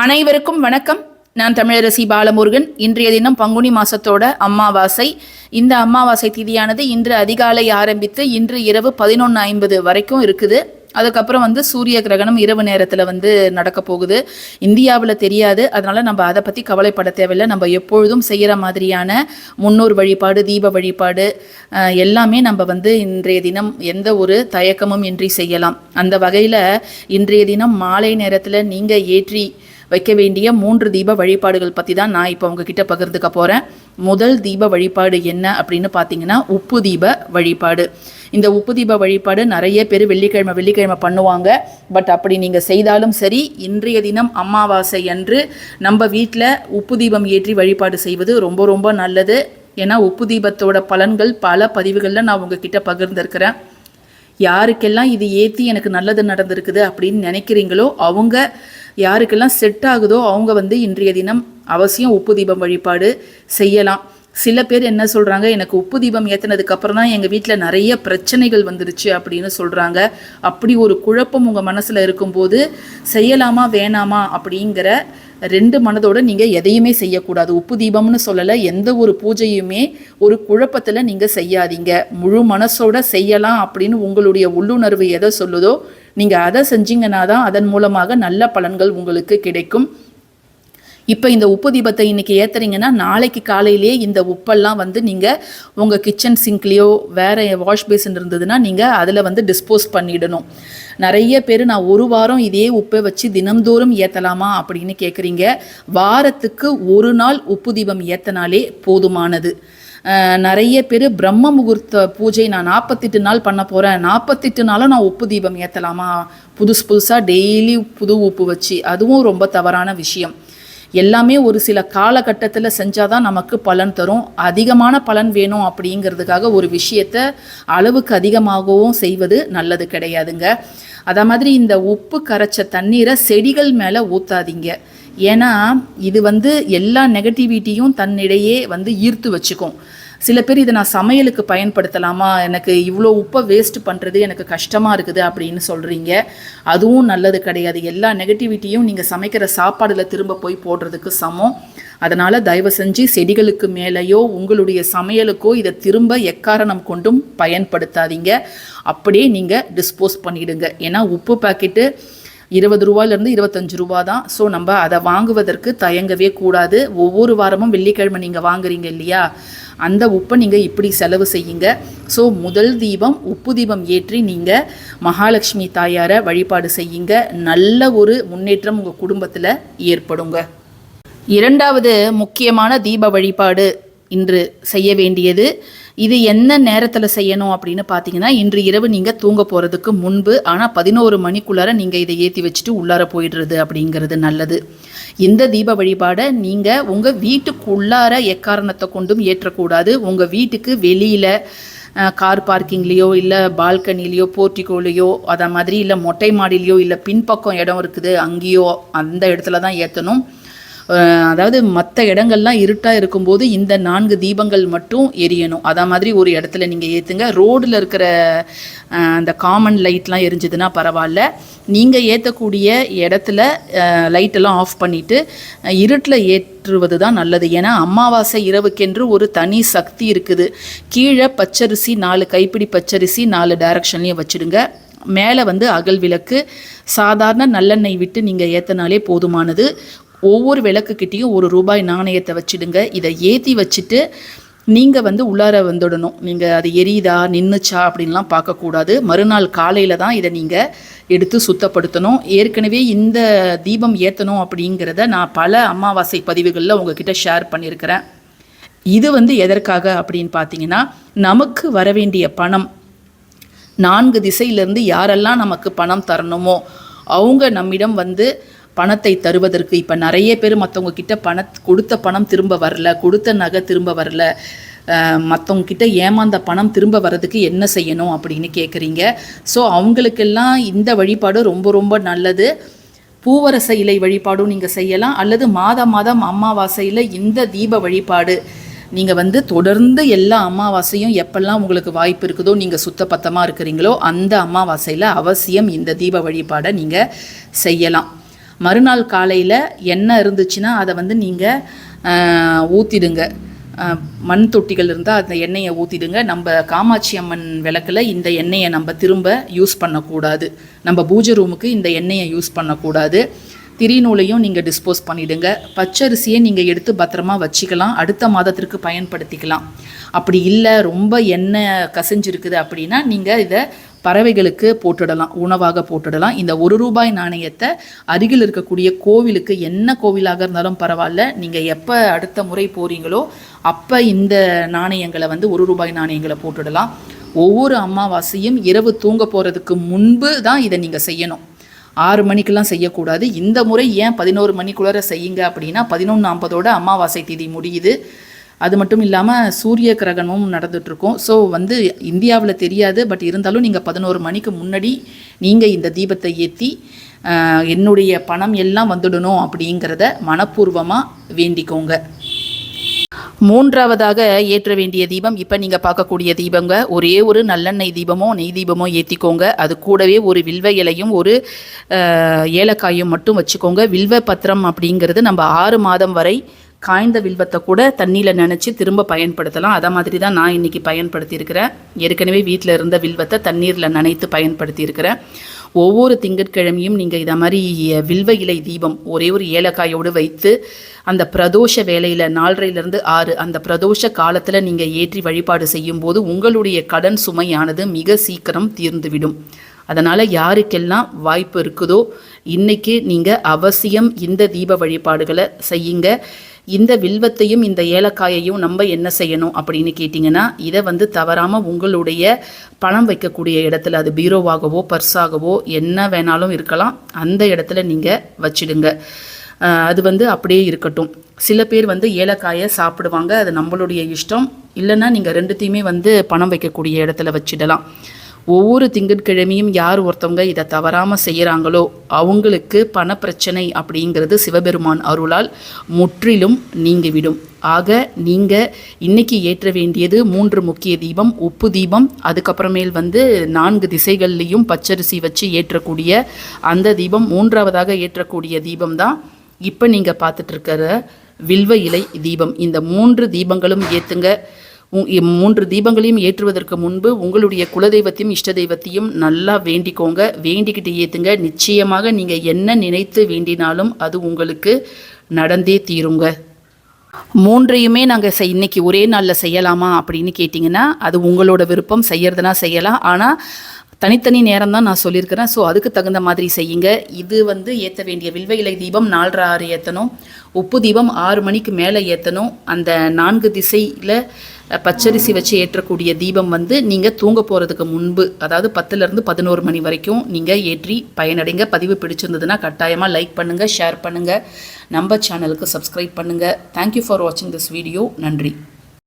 அனைவருக்கும் வணக்கம். நான் தமிழரசி பாலமுருகன். இன்றைய தினம் பங்குனி மாசத்தோட அமாவாசை. இந்த அமாவாசை திதியானது இன்று அதிகாலை ஆரம்பித்து இன்று இரவு பதினொன்று ஐம்பது வரைக்கும் இருக்குது. அதுக்கப்புறம் வந்து சூரிய கிரகணம் இரவு நேரத்தில் வந்து நடக்க போகுது. இந்தியாவில் தெரியாது. அதனால நம்ம அதை பற்றி கவலைப்பட தேவையில்லை. நம்ம எப்பொழுதும் செய்கிற மாதிரியான முன்னோர் வழிபாடு தீப வழிபாடு எல்லாமே நம்ம வந்து இன்றைய தினம் எந்த ஒரு தயக்கமும் இன்றி செய்யலாம். அந்த வகையில் இன்றைய தினம் மாலை நேரத்தில் நீங்கள் ஏற்றி வைக்க வேண்டிய மூன்று தீப வழிபாடுகள் பற்றி தான் நான் இப்போ உங்ககிட்ட பகிர்ந்துக்க போகிறேன் முதல் தீப வழிபாடு என்ன அப்படின்னு பார்த்தீங்கன்னா உப்பு தீப வழிபாடு. இந்த உப்பு தீப வழிபாடு நிறைய பேர் வெள்ளிக்கிழமை வெள்ளிக்கிழமை பண்ணுவாங்க. பட் அப்படி நீங்கள் செய்தாலும் சரி இன்றைய தினம் அமாவாசை அன்று நம்ம வீட்டில் உப்பு தீபம் ஏற்றி வழிபாடு செய்வது ரொம்ப ரொம்ப நல்லது. ஏன்னா உப்பு தீபத்தோட பலன்கள் பல பதிவுகளில் நான் உங்ககிட்ட பகிர்ந்திருக்கிறேன். யாருக்கெல்லாம் இது ஏற்றி எனக்கு நல்லது நடந்திருக்குது அப்படின்னு நினைக்கிறீங்களோ அவங்க யாருக்கெல்லாம் செட் ஆகுதோ அவங்க வந்து இன்றைய தினம் அவசியம் உப்பு தீபம் வழிபாடு செய்யலாம். சில பேர் என்ன சொல்கிறாங்க எனக்கு உப்பு தீபம் ஏற்றினதுக்கு அப்புறம் தான் எங்கள் வீட்டில் நிறைய பிரச்சனைகள் வந்துருச்சு அப்படின்னு சொல்கிறாங்க அப்படி ஒரு குழப்பம் உங்கள் மனசில் இருக்கும்போது செய்யலாமா வேணாமா அப்படிங்கிற ரெண்டு மனதோட நீங்கள் எதையுமே செய்யக்கூடாது. உப்பு தீபம்னு சொல்லலை எந்த ஒரு பூஜையுமே ஒரு குழப்பத்தில் நீங்கள் செய்யாதீங்க. முழு மனசோட செய்யலாம் அப்படின்னு உங்களுடைய உள்ளுணர்வு எதை சொல்லுதோ நீங்கள் அதை செஞ்சீங்கன்னா தான் அதன் மூலமாக நல்ல பலன்கள் உங்களுக்கு கிடைக்கும். இப்போ இந்த உப்பு தீபத்தை இன்னைக்கு ஏற்றுறீங்கன்னா நாளைக்கு காலையிலேயே இந்த உப்பெல்லாம் வந்து நீங்கள் உங்கள் கிச்சன் சிங்க்லேயோ வேறு வாஷ் பேசின் இருந்ததுன்னா நீங்கள் அதில் வந்து டிஸ்போஸ் பண்ணிடணும். நிறைய பேர் நான் ஒரு வாரம் இதே உப்பை வச்சு தினம்தோறும் ஏற்றலாமா அப்படின்னு கேட்குறீங்க வாரத்துக்கு ஒரு நாள் உப்பு தீபம் ஏற்றினாலே போதுமானது நிறைய பேர் பிரம்ம முகூர்த்த பூஜை நான் நாற்பத்தெட்டு நாள் பண்ண போகிறேன் நாற்பத்தெட்டு நாளும் நான் உப்பு தீபம் ஏற்றலாமா புதுசு புதுசாக டெய்லி புது உப்பு வச்சு. அதுவும் ரொம்ப தவறான விஷயம். எல்லாமே ஒரு சில காலகட்டத்தில் செஞ்சால் தான் நமக்கு பலன் தரும். அதிகமான பலன் வேணும் அப்படிங்கிறதுக்காக ஒரு விஷயத்த அளவுக்கு அதிகமாகவும் செய்வது நல்லது கிடையாதுங்க. அதே மாதிரி இந்த உப்பு கரைச்ச தண்ணீரை செடிகள் மேலே ஊற்றாதீங்க ஏன்னா இது வந்து எல்லா நெகட்டிவிட்டியும் தன்னிடையே வந்து ஈர்த்து வச்சுக்கும். சில பேர் இதை நான் சமையலுக்கு பயன்படுத்தலாமா? எனக்கு இவ்வளோ உப்பை வேஸ்ட் பண்ணுறது எனக்கு கஷ்டமாக இருக்குது அப்படின்னு சொல்கிறீங்க அதுவும் நல்லது கிடையாது. எல்லா நெகட்டிவிட்டியும் நீங்கள் சமைக்கிற சாப்பாடில் திரும்ப போய் போடுறதுக்கு சமம். அதனால் தயவு செஞ்சு செடிகளுக்கு மேலேயோ உங்களுடைய சமையலுக்கோ இதை திரும்ப எக்காரணம் கொண்டும் பயன்படுத்தாதீங்க. அப்படியே நீங்கள் டிஸ்போஸ் பண்ணிவிடுங்க ஏன்னா உப்பு பாக்கெட்டு இருபது ரூபாயிலேருந்து இருபத்தஞ்சு ரூபா தான். ஸோ நம்ம அதை வாங்குவதற்கு தயங்கவே கூடாது. ஒவ்வொரு வாரமும் வெள்ளிக்கிழமை நீங்கள் வாங்குறீங்க இல்லையா? அந்த உப்பை நீங்கள் இப்படி செலவு செய்யுங்க. ஸோ முதல் தீபம் உப்பு தீபம் ஏற்றி நீங்கள் மகாலட்சுமி தாயாரை வழிபாடு செய்யுங்க. நல்ல ஒரு முன்னேற்றம் உங்கள் குடும்பத்தில் ஏற்படுங்க. இரண்டாவது முக்கியமான தீப வழிபாடு இன்று செய்ய வேண்டியது. இது என்ன நேரத்தில் செய்யணும் அப்படின்னு பார்த்தீங்கன்னா இன்று இரவு நீங்கள் தூங்க போகிறதுக்கு முன்பு ஆனால் பதினோரு மணிக்குள்ளார நீங்கள் இதை ஏற்றி வச்சுட்டு உள்ளார போயிடுறது அப்படிங்கிறது நல்லது. இந்த தீப வழிபாடை நீங்கள் உங்கள் வீட்டுக்குள்ளார எக்காரணத்தை கொண்டும் ஏற்றக்கூடாது. உங்கள் வீட்டுக்கு வெளியில் கார் பார்க்கிங்லேயோ இல்லை பால்கனிலேயோ போர்ட்டிகோலையோ அதை மாதிரி இல்லை மொட்டை மாடிலேயோ இல்லை பின்பக்கம் இடம் இருக்குது அங்கேயோ அந்த இடத்துல தான் ஏற்றணும் அதாவது மற்ற இடங்கள்லாம் இருட்டாக இருக்கும்போது இந்த நான்கு தீபங்கள் மட்டும் எரியணும். அதே மாதிரி ஒரு இடத்துல நீங்கள் ஏற்றுங்க ரோடில் இருக்கிற அந்த காமன் லைட்லாம் எரிஞ்சதுன்னா பரவாயில்ல நீங்கள் ஏற்றக்கூடிய இடத்துல லைட்டெல்லாம் ஆஃப் பண்ணிவிட்டு இருட்டில் ஏற்றுவது தான் நல்லது. ஏன்னா அமாவாசை இரவுக்கென்று ஒரு தனி சக்தி இருக்குது. கீழே பச்சரிசி நாலு கைப்பிடி பச்சரிசி நாலு டைரக்ஷன்லேயும் வச்சுடுங்க. மேலே வந்து அகல் விளக்கு சாதாரண நல்லெண்ணெய் விட்டு நீங்கள் ஏற்றினாலே போதுமானது. ஒவ்வொரு விளக்குக்கிட்டேயும் ஒரு ரூபாய் நாணயத்தை வச்சிடுங்க. இதை ஏற்றி வச்சுட்டு நீங்கள் வந்து உள்ளார வந்துடணும். நீங்கள் அது எரியுதா நின்றுச்சா அப்படின்லாம் பார்க்கக்கூடாது. மறுநாள் காலையில் தான் இதை நீங்கள் எடுத்து சுத்தப்படுத்தணும். ஏற்கனவே இந்த தீபம் ஏற்றணும் அப்படிங்கிறத நான் பல அமாவாசை பதிவுகளில் உங்ககிட்ட ஷேர் பண்ணியிருக்கிறேன். இது வந்து எதற்காக அப்படின்னு பார்த்தீங்கன்னா நமக்கு வரவேண்டிய பணம். நான்கு திசையிலேருந்து யாரெல்லாம் நமக்கு பணம் தரணுமோ அவங்க நம்மிடம் வந்து பணத்தை தருவதற்கு இப்போ நிறைய பேர் மற்றவங்க கிட்ட பண கொடுத்த பணம் திரும்ப வரல கொடுத்த நகை திரும்ப வரல மற்றவங்க கிட்ட ஏமாந்த பணம் திரும்ப வர்றதுக்கு என்ன செய்யணும் அப்படின்னு கேட்குறீங்க ஸோ அவங்களுக்கெல்லாம் இந்த வழிபாடு ரொம்ப ரொம்ப நல்லது. பூவரச இலை வழிபாடும் நீங்கள் செய்யலாம். அல்லது மாத மாதம் அமாவாசையில் இந்த தீப வழிபாடு நீங்கள் வந்து தொடர்ந்து எல்லா அமாவாசையும் எப்பெல்லாம் உங்களுக்கு வாய்ப்பு இருக்குதோ நீங்கள் சுத்தபத்தமாக இருக்கிறீங்களோ அந்த அமாவாசையில் அவசியம் இந்த தீப வழிபாடை நீங்கள் செய்யலாம். மறுநாள் காலையில் எண்ணெய் இருந்துச்சுன்னா அதை வந்து நீங்கள் ஊற்றிடுங்க மண் தொட்டிகள் இருந்தால் அந்த எண்ணெயை ஊற்றிடுங்க நம்ம காமாட்சி அம்மன் விளக்கில் இந்த எண்ணெயை நம்ம திரும்ப யூஸ் பண்ணக்கூடாது. நம்ம பூஜை ரூமுக்கு இந்த எண்ணெயை யூஸ் பண்ணக்கூடாது. திரிநூலையும் நீங்கள் டிஸ்போஸ் பண்ணிவிடுங்க பச்சரிசியை நீங்கள் எடுத்து பத்திரமா வச்சுக்கலாம். அடுத்த மாதத்திற்கு பயன்படுத்திக்கலாம். அப்படி இல்லை ரொம்ப எண்ணெய் கசிஞ்சிருக்குது அப்படின்னா நீங்கள் இதை பறவைகளுக்கு போட்டுடலாம் உணவாக போட்டுடலாம். இந்த ஒரு ரூபாய் நாணயத்தை அருகில் இருக்கக்கூடிய கோவிலுக்கு என்ன கோவிலாக இருந்தாலும் பரவாயில்ல. நீங்கள் எப்போ அடுத்த முறை போகிறீங்களோ அப்போ இந்த நாணயங்களை வந்து ஒரு ரூபாய் நாணயங்களை போட்டுடலாம். ஒவ்வொரு அமாவாசையும் இரவு தூங்க போகிறதுக்கு முன்பு தான் இதை நீங்கள் செய்யணும். ஆறு மணிக்கெல்லாம் செய்யக்கூடாது. இந்த முறை ஏன் பதினோரு மணிக்குள்ளார செய்யுங்க அப்படின்னா பதினொன்று ஐம்பதோட அமாவாசை தேதி முடியுது. அது மட்டும் இல்லாமல் சூரிய கிரகணமும் நடந்துகிட்ருக்கும் ஸோ வந்து இந்தியாவில் தெரியாது பட் இருந்தாலும் நீங்கள் பதினோரு மணிக்கு முன்னாடி நீங்கள் இந்த தீபத்தை ஏற்றி என்னுடைய பணம் எல்லாம் வந்துடணும் அப்படிங்கிறத மனப்பூர்வமாக வேண்டிக்கோங்க. மூன்றாவதாக ஏற்ற வேண்டிய தீபம் இப்போ நீங்கள் பார்க்கக்கூடிய தீபங்க ஒரே ஒரு நல்லெண்ணெய் தீபமோ நெய் தீபமோ ஏற்றிக்கோங்க அது கூடவே ஒரு வில்வ இலையும் ஒரு ஏலக்காயும் மட்டும் வச்சுக்கோங்க. வில்வ பத்திரம் அப்படிங்கிறது நம்ம ஆறு மாதம் வரை காய்ந்த வில்வத்தை கூட தண்ணியில் நினச்சி திரும்ப பயன்படுத்தலாம். அதை மாதிரி தான் நான் இன்றைக்கி பயன்படுத்தியிருக்கிறேன். ஏற்கனவே வீட்டில் இருந்த வில்வத்தை தண்ணீரில் நனைத்து பயன்படுத்தியிருக்கிறேன். ஒவ்வொரு திங்கட்கிழமையும் நீங்கள் இதை மாதிரி வில்வ இலை தீபம் ஒரே ஒரு ஏலக்காயோடு வைத்து அந்த பிரதோஷ வேலையில் நாலரைலேருந்து ஆறு அந்த பிரதோஷ காலத்தில் நீங்கள் ஏற்றி வழிபாடு செய்யும்போது உங்களுடைய கடன் சுமையானது மிக சீக்கிரம் தீர்ந்துவிடும். அதனால் யாருக்கெல்லாம் வாய்ப்பு இருக்குதோ இன்றைக்கி நீங்கள் அவசியம் இந்த தீப வழிபாடுகளை செய்யுங்க. இந்த வில்வத்தையும் இந்த ஏலக்காயையும் நம்ம என்ன செய்யணும் அப்படின்னு கேட்டிங்கன்னா இதை வந்து தவறாமல் உங்களுடைய பணம் வைக்கக்கூடிய இடத்துல அது பீரோவாகவோ பர்ஸாகவோ என்ன வேணாலும் இருக்கலாம். அந்த இடத்துல நீங்கள் வச்சிடுங்க. அது வந்து அப்படியே இருக்கட்டும். சில பேர் வந்து ஏலக்காயை சாப்பிடுவாங்க அது நம்மளுடைய இஷ்டம். இல்லைன்னா நீங்கள் ரெண்டுத்தையுமே வந்து பணம் வைக்கக்கூடிய இடத்துல வச்சிடலாம். ஒவ்வொரு திங்கட்கிழமையும் யார் ஒருத்தவங்க இதை தவறாமல் செய்கிறாங்களோ அவங்களுக்கு பணப்பிரச்சனை அப்படிங்கிறது சிவபெருமான் அருளால் முற்றிலும் நீங்கிவிடும். ஆக நீங்கள் இன்னைக்கு ஏற்ற வேண்டியது மூன்று முக்கிய தீபம் உப்பு தீபம் அதுக்கப்புறமேல் வந்து நான்கு திசைகள்லேயும் பச்சரிசி வச்சு ஏற்றக்கூடிய அந்த தீபம் மூன்றாவதாக ஏற்றக்கூடிய தீபம் தான் இப்போ நீங்கள் பார்த்துட்ருக்கிற வில்வ இலை தீபம். இந்த மூன்று தீபங்களும் ஏற்றுங்க மூன்று தீபங்களையும் ஏற்றுவதற்கு முன்பு உங்களுடைய குலதெய்வத்தையும் இஷ்ட தெய்வத்தையும் நல்லா வேண்டிக்கோங்க. வேண்டிக்கிட்டு ஏற்றுங்க நிச்சயமாக நீங்கள் என்ன நினைத்து வேண்டினாலும் அது உங்களுக்கு நடந்தே தீருங்க. மூன்றையுமே நாங்கள் செய் இன்னைக்கு ஒரே நாளில் செய்யலாமா அப்படின்னு கேட்டிங்கன்னா அது உங்களோட விருப்பம். செய்யறதுனா செய்யலாம். ஆனால் தனித்தனி நேரம் தான் நான் சொல்லியிருக்கிறேன். ஸோ அதுக்கு தகுந்த மாதிரி செய்யுங்க. இது வந்து ஏற்ற வேண்டிய வில்வ இலை தீபம் நாலரை ஆறு ஏற்றணும் உப்பு தீபம் ஆறு மணிக்கு மேலே ஏற்றணும் அந்த நான்கு திசையில் பச்சரிசி வச்சு ஏற்றக்கூடிய தீபம் வந்து நீங்கள் தூங்க போகிறதுக்கு முன்பு அதாவது பத்துலேருந்து பதினோரு மணி வரைக்கும் நீங்கள் ஏற்றி பயனடைங்க. பதிவு பிடிச்சிருந்ததுன்னா கட்டாயமாக லைக் பண்ணுங்கள் ஷேர் பண்ணுங்கள் நம்ம சேனலுக்கு சப்ஸ்கிரைப் பண்ணுங்கள் தேங்க்யூ ஃபார் வாட்சிங் திஸ் வீடியோ நன்றி.